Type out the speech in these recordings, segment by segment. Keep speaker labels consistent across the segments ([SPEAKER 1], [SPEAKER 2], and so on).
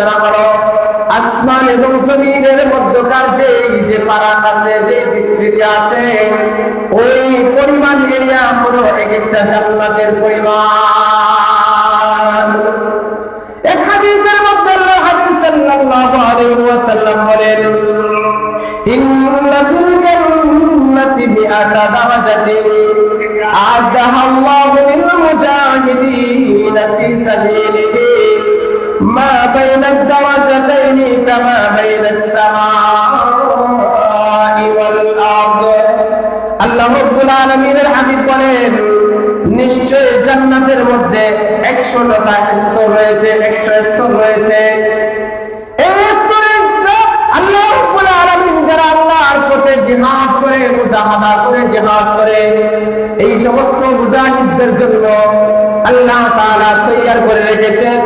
[SPEAKER 1] সীমানা হলো আসমান এবং জমিনের মধ্যকার যে যে ফারাক আছে, যে বিস্তৃতি আছে, ওই পরিমাণ এরিয়া হলো এক একটা জান্নাতের পরিমাণ এক হাদিসের মধ্যে আল্লাহ হাবিব সাল্লাল্লাহু আলাইহি ওয়াসাল্লাম বলেন, ইন্না ফিল জান্নাতি মিআতা লিল মুজাহিদিন ফি সাবিলিহি بين الدرجتين كما بين السماء والأرض আল্লাহ রব্বুল আলামিনের হাবিব বলেন নিশ্চয় জান্নাতের মধ্যে 100টা স্তর রয়েছে 100 স্তর রয়েছে এই স্তরে আল্লাহ রব্বুল আলামিন যারা আল্লাহর পথে জিহাদ করে মুজাহাদা করে জিহাদ করে এই সমস্ত মুজাহিদদের জন্য আল্লাহ তাআলা তৈয়ার করে রেখেছেন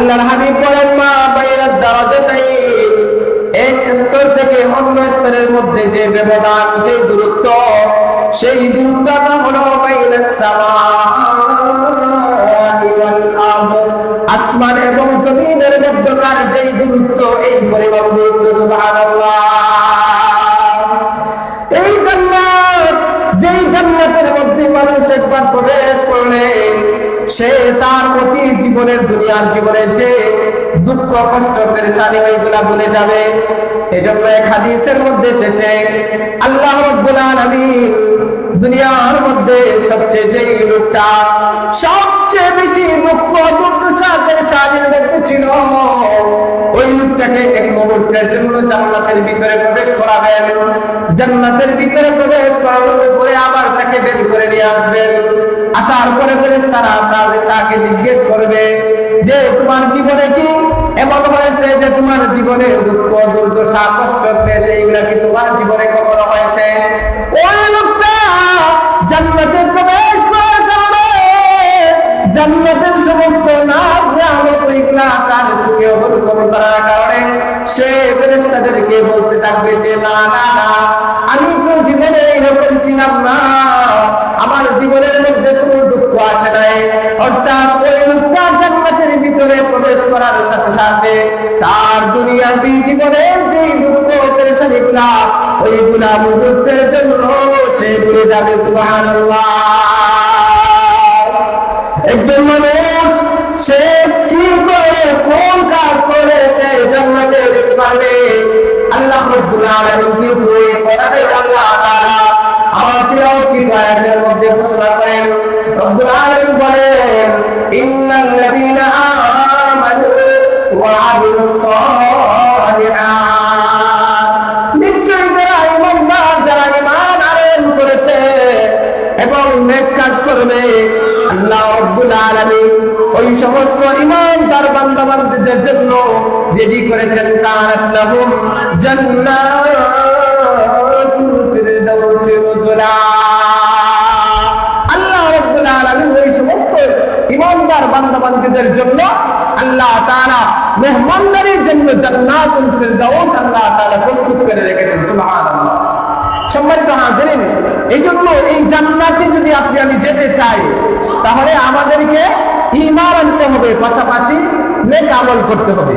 [SPEAKER 1] আল্লাহর হাবিব বলেন, মা বাইরাত দারাজাতাই এক স্তর থেকে অন্য স্তরের মধ্যে যে ব্যবধান, যে দূরত্ব, সেই দূরত্বটা হলো ওয়াল আরদ। আসমান এবং জমিনের মধ্যকার যে দূরত্ব, এই পরিমাণ দূরত্ব এই জান্নাত, যেই জান্নাতের মধ্যে মানুষ একবার প্রবেশ করলে সে তার অতি জীবনের, দুনিয়ার জীবনের যে দুঃখ, কষ্ট, পেরেশানি ওইগুলা ভুলে যাবে। এজন্য এক হাদিসের মধ্যে এসেছে, আল্লাহ রাব্বুল আলামিন দুনিয়ার মধ্যে সবচেয়ে যেই লোকটা সবচেয়ে বেশি দুঃখ, দুর্দশা পেরেশানির মধ্যে ছিল, ওই লোকটাকে এক মুহূর্তের জন্য জান্নাতের ভিতরে প্রবেশ করাবেন। জান্নাতের ভিতরে প্রবেশ করানোর পরে আবার তাকে বের করে নিয়ে আসবেন আসার পরে ফেরেশতারা তাদের তাকে জিজ্ঞেস করবে যে, তোমার জীবনে কি এমন হয়েছে যে তোমার জীবনে দুঃখ, দুর্দশা, কষ্ট পেয়েছে এইগুলা কি তোমার জীবনে কখনো হয়েছে? ওই লোকটা জান্নাতে প্রবেশ করার কারণে জান্নাতের সমস্ত নাচ তার অবলোকন করার কারণে সে ফেরেশতাদেরকে বলতে থাকবে যে, না না না, আমি তো জীবনে এরকম ছিলাম না। আমার জীবনের মধ্যে করার সাথে সাথে তার দুনিয়ার জীবনের যে দুঃখ পেরেশানিগুলা ওইগুলা মুহূর্তের জন্য সে ভুলে যাবে, সুবহানাল্লাহ। একজন মানুষ, সে কি করে, কোন কাজ করে সে জান্নাতে যেতে পারবে? আল্লাহ রাব্বুল আলামিন কি করে করাবে আল্লাহ তাআলা আমার তিলাওয়াতকৃত আয়াতের মধ্যে ঘোষণা এবং নেক কাজ করবে, আল্লাহ রাব্বুল আলামিন ওই সমস্ত ঈমানদার বান্দা জন্য রেডি করেছেন। কানাত লাহুম জান্নাতুল ফিরদাউসি নুজুলা আল্লাহ রাব্বুল আলামিন ওই সমস্ত ঈমানদার বান্দা জন্য আল্লাহ তাআলা মেহমানদারির জন্য জান্নাতুল ফিরদাউস আল্লাহ তাআলা প্রস্তুত করে রেখেছেন, সুবহানাল্লাহ। সম্মানিত হাজিরিন এই জন্য এই জান্নাতে যদি আপনি, আমি যেতে চাই, তাহলে আমাদেরকে ইমান আনতে হবে, পাশাপাশি নেক আমল করতে হবে।